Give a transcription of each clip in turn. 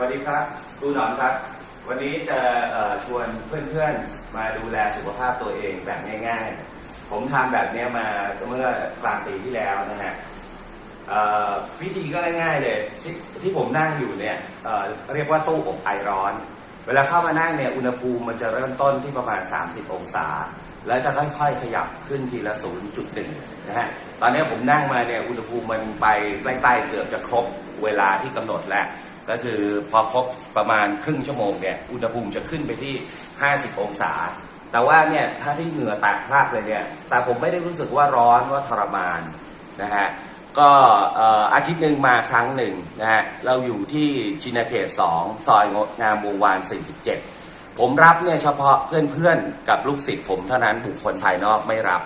วัสดีครับครูหนอมครับ วันนี้จะเอ่อชวนเพื่อนๆ มาดูแลสุขภาพตัวเองแบบง่าย ๆ ผมทำแบบนี้มาเมื่อกลางปีที่แล้วนะฮะวิธีก็ง่ายๆเลยที่ที่ผมนั่งอยู่เนี่ยเเรียกว่าตู้อบไอร้อน เวลาเข้ามานั่งเนี่ยอุณหภูมิมันจะเริ่มต้นที่ประมาณ 30 องศา แล้วจะค่อยๆขยับขึ้นทีละ 0.1นะฮะตอนนี้ผมนั่งมาเนี่ยอุณหภูมิมันไปใกล้ๆเกือบจะครบเวลาที่กำหนดแล้ว ก็คือพอครบประมาณครึ่งชั่วโมงเนี่ยอุณหภูมิจะขึ้นไปที่ 50 องศา แต่ว่าเนี่ยถ้าที่เหงื่อแตกพรากเลยเนี่ยแต่ผมไม่ได้รู้สึกว่าร้อนว่าทรมานนะฮะก็เอ่ออาทิตย์หนึ่งมาครั้งหนึ่งนะฮะเราอยู่ที่ชินาเขต2ซอยงดงามวงวาน 47 ผมรับเนี่ยเฉพาะเพื่อนๆ กับลูกศิษย์ผมเท่านั้นบุคคลภายนอกไม่รับ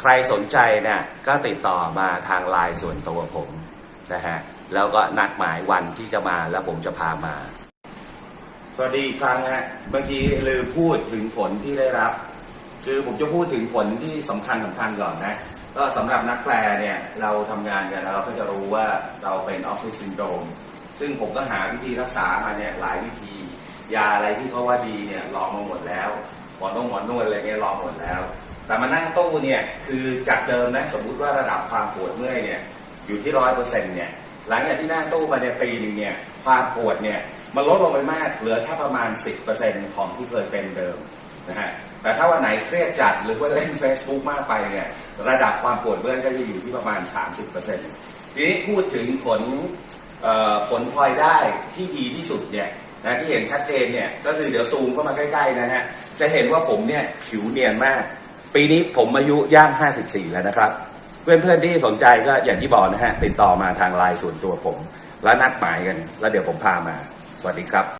ใครสนใจเนี่ยก็ติดต่อมาทางไลน์ส่วนตัวผมนะฮะ แล้วก็นัดหมายวันที่จะมาแล้วผมจะพามาสวัสดีอีกครั้งฮะเมื่อกี้ลืมพูดถึงผลที่ได้รับ คือผมจะพูดถึงผลที่สำคัญสำคัญก่อนนะ ก็สำหรับนักแปลเนี่ยเราทำงานกันแล้วเราก็จะรู้ว่าเราเป็นออฟฟิศซินโดรมซึ่งผมก็หาวิธีรักษามาเนี่ยหลายวิธี ยาอะไรที่เขาว่าดีเนี่ยลองมาหมดแล้วหมอนวดหมอนวดอะไรเงี้ยลองหมดแล้ว แต่มานั่งตู้เนี่ยคือจากเดิมนะสมมุติว่าระดับความปวดเมื่อยเนี่ยอยู่ที่ร้อยเปอร์เซ็นต์เนี่ย หลังจากที่นั่งตู้มาเนี่ยปีหนึงเนี่ยความปวดเนี่ยมันลดลงไปมากเหลือแค่ประมาณ 10%ของที่เคยเป็นเดิมนะฮะแต่ถ้าวันไหนเครียดจัดหรือว่าเล่น Facebook มากไปเนี่ยระดับความปวดเมื่อยก็จะอยู่ที่ประมาณ 30%ทีนี้พูดถึงผลผลพลอยได้ที่ดีที่สุดเนี่ยนะที่เห็นชัดเจนเนี่ยก็คือเดี๋ยวซูมเข้ามาใกล้ๆนะฮะจะเห็นว่าผมเนี่ยผิวเนียนมาก ปีนี้ผมอายุย่าง 54 แล้วนะครับ เพื่อนๆที่สนใจก็อย่างที่บอกนะฮะติดต่อมาทางไลน์ส่วนตัวผม แล้วนัดหมายกัน แล้วเดี๋ยวผมพามา สวัสดีครับ